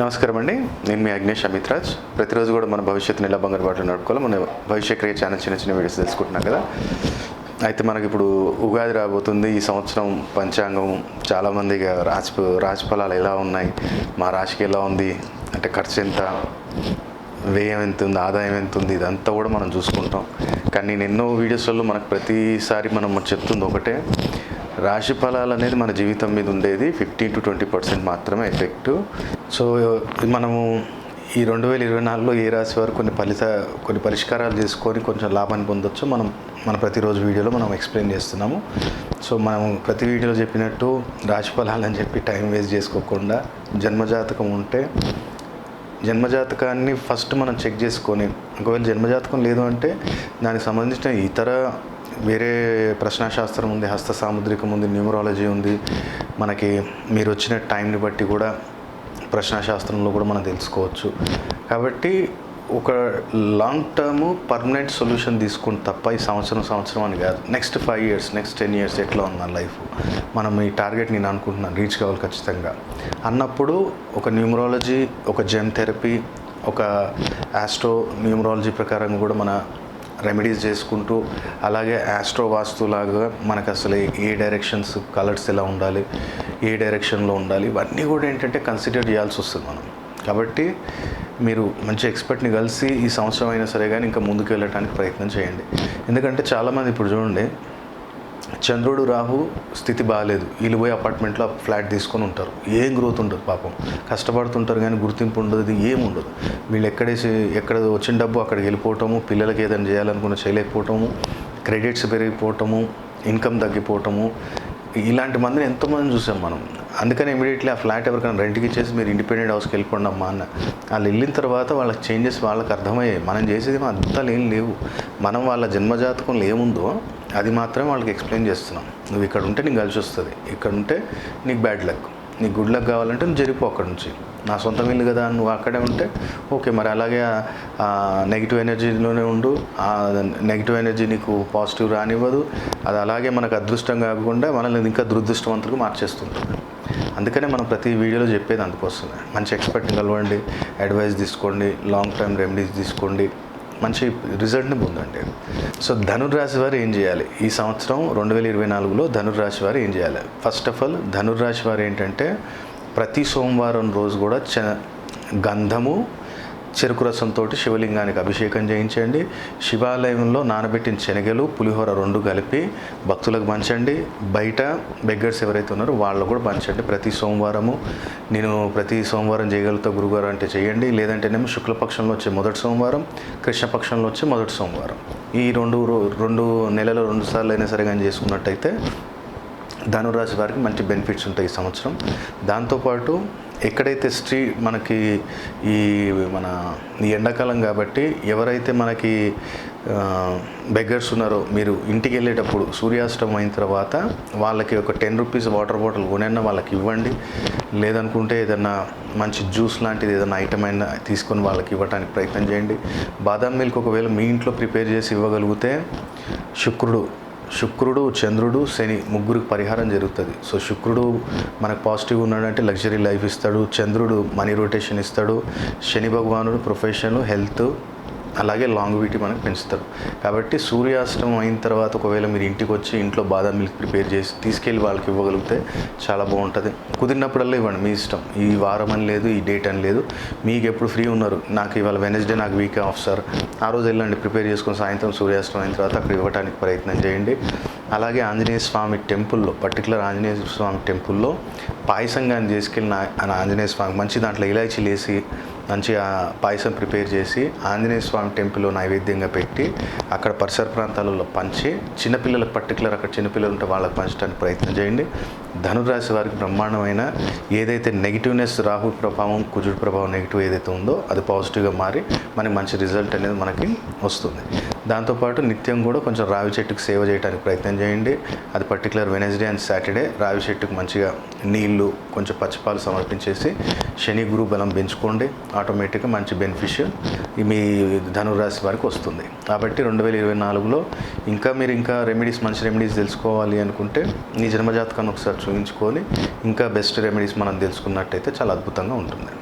నమస్కారం అండి నేను మీ అగ్నేష్ అమిత్రాజ్ ప్రతిరోజు కూడా మన భవిష్యత్తుని ఎలా బంగారు బాటలు నడుపుకోవాలి మన భవిష్య క్రియ ఛానల్ చిన్న చిన్న వీడియోస్ తెలుసుకుంటున్నాం కదా. అయితే మనకి ఇప్పుడు ఉగాది రాబోతుంది. ఈ సంవత్సరం పంచాంగం చాలామంది ఇక రాజఫలాలు రాశి ఫలాలు ఎలా ఉన్నాయి? మా రాశికి ఎలా ఉంది? అంటే ఖర్చు ఎంత? వ్యయం ఎంత ఉంది? ఆదాయం ఎంత ఉంది? ఇదంతా కూడా మనం చూసుకుంటాం. కానీ నేను ఎన్నో వీడియోస్లలో మనకు ప్రతిసారి మనం చెప్తుంది ఒకటే. రాశి ఫలాలు అనేది మన జీవితం మీద ఉండేది ఫిఫ్టీన్ టు ట్వంటీ పర్సెంట్ మాత్రమే ఎఫెక్ట్. సో మనము ఈ రెండు వేల ఇరవై నాలుగులో ఏ రాశి వారు కొన్ని ఫలిత కొన్ని పరిష్కారాలు చేసుకొని కొంచెం లాభాన్ని పొందొచ్చు మనం మన ప్రతిరోజు వీడియోలో మనం ఎక్స్ప్లెయిన్ చేస్తున్నాము. సో మనం ప్రతి వీడియోలో చెప్పినట్టు రాశి ఫలాలు అని చెప్పి టైం వేస్ట్ చేసుకోకుండా జన్మజాతకం ఉంటే జన్మజాతకాన్ని ఫస్ట్ మనం చెక్ చేసుకొని ఒకవేళ జన్మజాతకం లేదు అంటే దానికి సంబంధించిన ఇతర వేరే ప్రశ్నాశాస్త్రం ఉంది హస్త సాముద్రికం ఉంది న్యూమరాలజీ ఉంది మనకి మీరు వచ్చిన టైంని బట్టి కూడా ప్రశ్నాశాస్త్రంలో కూడా మనం తెలుసుకోవచ్చు. కాబట్టి ఒక లాంగ్ టర్మ్ పర్మనెంట్ సొల్యూషన్ తీసుకుని తప్ప ఈ సంవత్సరం సంవత్సరం అని కాదు. Next five years next ten years ఎట్లా ఉంది నా లైఫ్ మనం ఈ టార్గెట్ నేను అనుకుంటున్నాను రీచ్ కావాలి ఖచ్చితంగా. అన్నప్పుడు ఒక న్యూమరాలజీ ఒక జెమ్ థెరపీ ఒక ఆస్ట్రో న్యూమరాలజీ ప్రకారం కూడా మన రెమెడీస్ చేసుకుంటూ అలాగే ఆస్ట్రో వాస్తులాగా మనకు అసలు ఏ డైరెక్షన్స్ కలర్స్ ఎలా ఉండాలి ఏ డైరెక్షన్లో ఉండాలి ఇవన్నీ కూడా ఏంటంటే కన్సిడర్ చేయాల్సి వస్తుంది మనం. కాబట్టి మీరు మంచి ఎక్స్పర్ట్ని కలిసి ఈ సంవత్సరం అయినా సరే కానీ ఇంకా ముందుకు వెళ్ళడానికి ప్రయత్నం చేయండి. ఎందుకంటే చాలామంది ఇప్పుడు చూడండి చంద్రుడు రాహు స్థితి బాగాలేదు వీళ్ళు పోయి అపార్ట్మెంట్లో ఫ్లాట్ తీసుకొని ఉంటారు. ఏం గ్రోత్ ఉండదు పాపం. కష్టపడుతుంటారు కానీ గుర్తింపు ఉండదు ఏముండదు ఉండదు. వీళ్ళు ఎక్కడేసి ఎక్కడ వచ్చిన డబ్బు అక్కడికి వెళ్ళిపోవటము పిల్లలకి ఏదైనా చేయాలనుకున్న చేయలేకపోవటము క్రెడిట్స్ పెరిగిపోవటము ఇన్కమ్ తగ్గిపోవటము ఇలాంటి మందిని ఎంతోమంది చూసాం మనం. అందుకని ఇమీడియట్లీ ఆ ఫ్లాట్ ఎవరికైనా రెంట్కి ఇచ్చేసి మీరు ఇండిపెండెంట్ హౌస్కి వెళ్ళిపోండి అమ్మా అన్న. వాళ్ళు వెళ్ళిన తర్వాత వాళ్ళకి చేంజెస్ వాళ్ళకి అర్థమయ్యాయి. మనం చేసేది మా అద్దాలు ఏం లేవు. మనం వాళ్ళ జన్మజాతకంలో ఏముందో అది మాత్రమే వాళ్ళకి ఎక్స్ప్లెయిన్ చేస్తున్నాం. నువ్వు ఇక్కడ ఉంటే నీకు కలిసి వస్తుంది. ఇక్కడ ఉంటే నీకు బ్యాడ్ లక్ నీకు గుడ్ లక్ కావాలంటే నువ్వు జరిపో అక్కడ నుంచి. నా సొంత ఇల్లు కదా నువ్వు అక్కడే ఉంటే ఓకే మరి అలాగే నెగిటివ్ ఎనర్జీలోనే ఉండు. ఆ నెగిటివ్ ఎనర్జీ నీకు పాజిటివ్ రానివ్వదు. అది అలాగే మనకు అదృష్టం కాకుండా మనల్ని ఇంకా దురదృష్టవంతులకు మార్చేస్తుంది. అందుకనే మనం ప్రతి వీడియోలో చెప్పేది అందుకోసమే. మంచి ఎక్స్పర్ట్ని కలవండి అడ్వైస్ తీసుకోండి లాంగ్ టర్మ్ రెమెడీస్ తీసుకోండి. మంచి రిజల్ట్ని పొందండి. సో ధనుర్రాశి వారు ఏం చేయాలి? ఈ సంవత్సరం రెండు వేల ఇరవై నాలుగులో ధనుర్రాశి వారు ఏం చేయాలి? ఫస్ట్ ఆఫ్ ఆల్ ధనుర్రాశి వారు ఏంటంటే ప్రతి సోమవారం రోజు కూడా చ గంధము చెరుకు రసంతో శివలింగానికి అభిషేకం చేయించండి. శివాలయంలో నానబెట్టిన శనగలు పులిహోర రెండు కలిపి భక్తులకు పంచండి. బయట బెగ్గర్స్ ఎవరైతే ఉన్నారో వాళ్ళు కూడా పంచండి. ప్రతి సోమవారము నేను ప్రతి సోమవారం చేయగలుగుతా గురుగారు అంటే చేయండి. లేదంటేనేమో శుక్లపక్షంలో వచ్చే మొదటి సోమవారం కృష్ణపక్షంలో వచ్చే మొదటి సోమవారం. ఈ రెండు రో- రెండు నెలలో రెండు సార్లు అయినా సరే కానీ చేసుకున్నట్టయితే ధనురాశి వారికి మంచి బెనిఫిట్స్ ఉంటాయి ఈ సంవత్సరం. దాంతోపాటు ఎక్కడైతే స్ట్రీ మనకి ఈ మన ఈ ఎండాకాలం కాబట్టి ఎవరైతే మనకి బెగ్గర్స్ ఉన్నారో మీరు ఇంటికి వెళ్ళేటప్పుడు సూర్యాస్తమం అయిన తర్వాత వాళ్ళకి ఒక టెన్ రూపీస్ వాటర్ బాటిల్ కొనైనా వాళ్ళకి ఇవ్వండి. లేదనుకుంటే ఏదన్నా మంచి జ్యూస్ లాంటిది ఏదైనా ఐటమ్ అయినా తీసుకొని వాళ్ళకి ఇవ్వడానికి ప్రయత్నం చేయండి. బాదాం మిల్క్ ఒకవేళ మీ ఇంట్లో ప్రిపేర్ చేసి ఇవ్వగలిగితే శుక్రుడు శుక్రుడు చంద్రుడు శని ముగ్గురికి పరిహారం జరుగుతుంది. సో శుక్రుడు మనకు పాజిటివ్ ఉన్నాడంటే లగ్జరీ లైఫ్ ఇస్తాడు. చంద్రుడు మనీ రొటేషన్ ఇస్తాడు. శని భగవానుడు ప్రొఫెషన్ హెల్త్ అలాగే లాంగ్విటీ మనకు పెంచుతారు. కాబట్టి సూర్యాస్తమం అయిన తర్వాత ఒకవేళ మీరు ఇంటికి వచ్చి ఇంట్లో బాదం మిల్క్ ప్రిపేర్ చేసి తీసుకెళ్ళి వాళ్ళకి ఇవ్వగలిగితే చాలా బాగుంటుంది. కుదిరినప్పుడల్లా ఇవ్వండి మీ ఇష్టం. ఈ వారం అని లేదు ఈ డేట్ అని లేదు. మీకు ఎప్పుడు ఫ్రీ ఉన్నారు. నాకు ఇవాళ వెనస్డే నాకు వీక్ ఆఫ్ సార్ ఆ రోజు వెళ్ళండి ప్రిపేర్ చేసుకుని సాయంత్రం సూర్యాస్తమం అయిన తర్వాత అక్కడ ఇవ్వడానికి ప్రయత్నం చేయండి. అలాగే ఆంజనేయ స్వామి టెంపుల్లో పర్టికులర్ ఆంజనేయ స్వామి టెంపుల్లో పాయసం కానీ చేసుకెళ్ళిన ఆంజనేయ స్వామి మంచి దాంట్లో ఇలాచీలు వేసి మంచిగా పాయసం ప్రిపేర్ చేసి ఆంజనేయ స్వామి టెంపుల్లో నైవేద్యంగా పెట్టి అక్కడ పరిసర ప్రాంతాలలో పంచి చిన్నపిల్లలకు పర్టికులర్ అక్కడ చిన్నపిల్లలు ఉంటే వాళ్ళకి పంచడానికి ప్రయత్నం చేయండి. ధనురాశి వారికి బ్రహ్మాండమైన ఏదైతే నెగిటివ్నెస్ రాహు ప్రభావం కుజుడు ప్రభావం నెగిటివ్ ఏదైతే ఉందో అది పాజిటివ్గా మారి మనకి మంచి రిజల్ట్ అనేది మనకి వస్తుంది. దాంతోపాటు నిత్యం కూడా కొంచెం రావి చెట్టుకు సేవ చేయడానికి ప్రయత్నం చేయండి. అది పర్టికులర్ వెనస్డే అండ్ సాటర్డే రావి చెట్టుకు మంచిగా నీళ్ళు కొంచెం పచ్చిపాలు సమర్పించేసి శని గురు బలం పెంచుకోండి. ఆటోమేటిక్గా మంచి బెనిఫిషియల్ మీ ధనురాశి వారికి వస్తుంది. కాబట్టి రెండు వేల ఇరవై నాలుగులో ఇంకా మీరు ఇంకా రెమెడీస్ మంచి రెమెడీస్ తెలుసుకోవాలి అనుకుంటే మీ జన్మజాతకాన్ని ఒకసారి చూపించుకొని ఇంకా బెస్ట్ రెమెడీస్ మనం తెలుసుకున్నట్టయితే చాలా అద్భుతంగా ఉంటుంది.